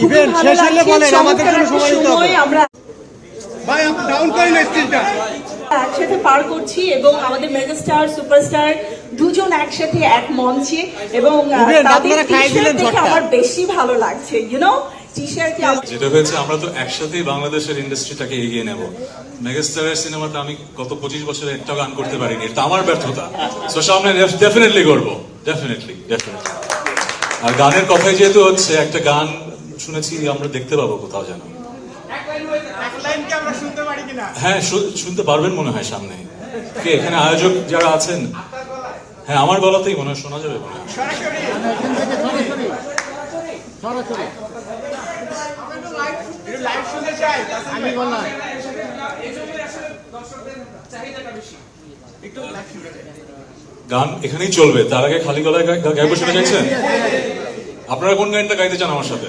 খুবই শেষ হলে বলেন, আমাদের জন্য সময় দিতে হবে। আমরা ভাই আপনি ডাউন করেন না একসাথে পার করছি এবং আমাদের মেগাস্টার সুপারস্টার দুজন একসাথে এক মঞ্চে এবং তাদের আপনারা খাইয়ে t-shirt দিলেন দেখে আমার বেশি ভালো লাগছে ইউনো টি যেটা হয়েছে আমরা তো একসাথেই বাংলাদেশের ইন্ডাস্ট্রিটাকে এগিয়ে নেব। মেগাস্টারের সিনেমাতে আমি গত পঁচিশ বছরে একটা গান করতে পারিনি এটা আমার ব্যর্থতা। তো সামনে ডেফিনেটলি করব। ডেফিনেটলি ডেফিনেটলি আর গানের কথাই যেহেতু হচ্ছে একটা গান শুনেছি, আমরা দেখতে পাবো কোথাও যেন। হ্যাঁ শুনতে পারবেন মনে হয় সামনে। কে, এখানে আয়োজক যারা আছেন? হ্যাঁ আমার গলাতেই মনে হয় শোনা যাবে গান এখানেই চলবে। তার আগে খালি গলায় গাইবো শুনে চাইছেন আপনারা কোন গানটা গাইতে চান আমার সাথে?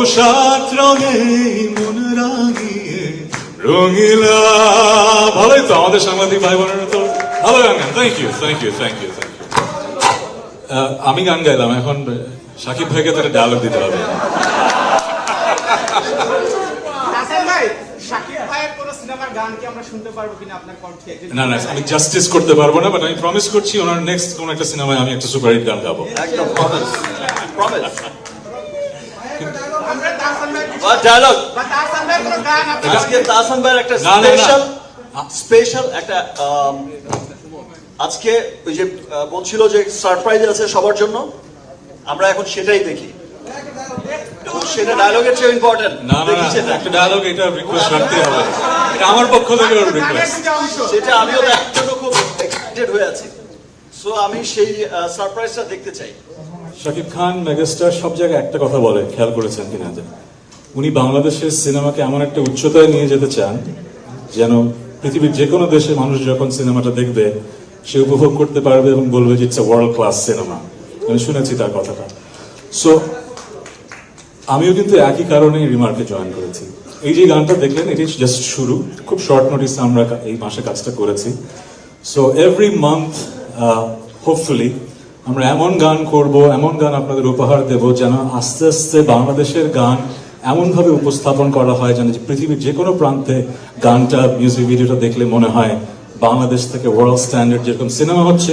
অবসাদ রঙে মন রাঙিয়ে রঙিলা। ভালোই তো আমাদের সাংবাদিক ভাই বোনেরা তো ভালো গান গান thank you thank you thank you thank you আমি গান গাইলাম এখন সাকিব ভাইকে তার ডায়লগ দিতে হবে। হাসান ভাই শাকিব ভাইয়ের কোন সিনেমার গান কি আমরা শুনতে পারব কিনা আপনার কণ্ঠে? যদি- না না আমি জাস্টিস করতে পারব না বাট আমি প্রমিস করছি ওনার নেক্সট কোন একটা সিনেমায় আমি একটা সুপারহিট গান গাবো। একদম প্রমিস প্রমিস আমরা তাহসান ভাই বা ডায়লগ আজকে তাহসান একটা না, না, না। স্পেশাল স্পেশাল একটা আজকে ওই যে বলছিল যে সারপ্রাইজ আছে সবার জন্য। আমরা এখন সেটাই দেখি। এবং সেটা ডায়লগের চেয়ে ইম্পর্টেন্ট না না দেখি না সেটা। একটা ডায়লগ এটা রিকোয়েস্ট রাখতে হবে। এটা আমার পক্ষ থেকে ওর রিকোয়েস্ট সেটা আমিও দেখার জন্য খুব এক্সাইটেড হয়ে আছি। সো আমি সেই সারপ্রাইজটা দেখতে চাই। শাকিব খান মেগাস্টার সব জায়গায় একটা কথা বলে। খেয়াল করেছেন কিনা যে উনি বাংলাদেশের সিনেমাকে এমন একটা উচ্চতায় নিয়ে যেতে চান, যেন পৃথিবীর যে কোনো দেশে মানুষ যখন সিনেমাটা দেখবে, সে উপভোগ করতে পারবে এবং বলবে যে ইটস ওয়ার্ল্ড ক্লাস সিনেমা আমি শুনেছি তার কথাটা। সো আমিও কিন্তু একই কারণে রিমার্কে জয়েন করেছি। এই যে গানটা দেখলেন এটি জাস্ট শুরু। খুব শর্ট নোটিস আমরা এই মাসে কাজটা করেছি। সো এভরি মান্থ হোপফুলি আমরা এমন গান করব, এমন গান আপনাদের উপহার দেব যেন আস্তে আস্তে বাংলাদেশের গান এমনভাবে উপস্থাপন করা হয় যেন পৃথিবীর যে কোনো প্রান্তে গানটা মিউজিক ভিডিওটা দেখলে মনে হয় বাংলাদেশ থেকে ওয়ার্ল্ড স্ট্যান্ডার্ড যেরকম সিনেমা হচ্ছে,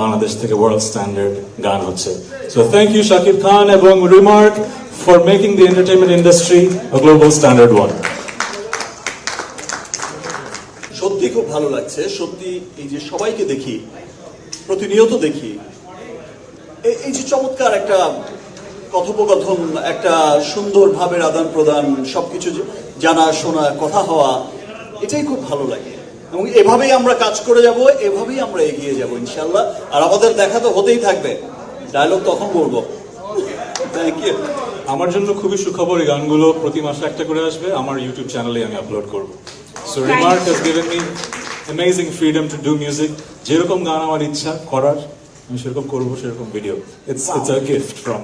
বাংলাদেশ থেকে ওয়ার্ল্ড স্ট্যান্ডার্ড গান হচ্ছে। So thank you Shakib Khan এবং Remark for making the entertainment industry global standard one সত্যি খুব ভালো লাগছে, সত্যি এই যে সবাইকে দেখি, প্রতিনিয়ত দেখি এই এই যে চমৎকার একটা কথোপকথন একটা সুন্দর ভাবের আদান প্রদান সবকিছু যে জানা শোনা কথা হওয়া এটাই খুব ভালো লাগে। এবং এভাবেই আমরা কাজ করে যাব এভাবেই আমরা এগিয়ে যাব ইনশাল্লাহ আর আমাদের দেখা তো হতেই থাকবে। ডায়লগ তখন বলব। থ্যাংক ইউ আমার জন্য খুবই সুখবর এই গানগুলো প্রতি মাসে একটা করে আসবে। আমার ইউটিউব চ্যানেলে আমি আপলোড করব। So Remark has given me amazing freedom to do music যেরকম গান আমার ইচ্ছা করার আমি সেরকম করব সেরকম video it's it's a gift from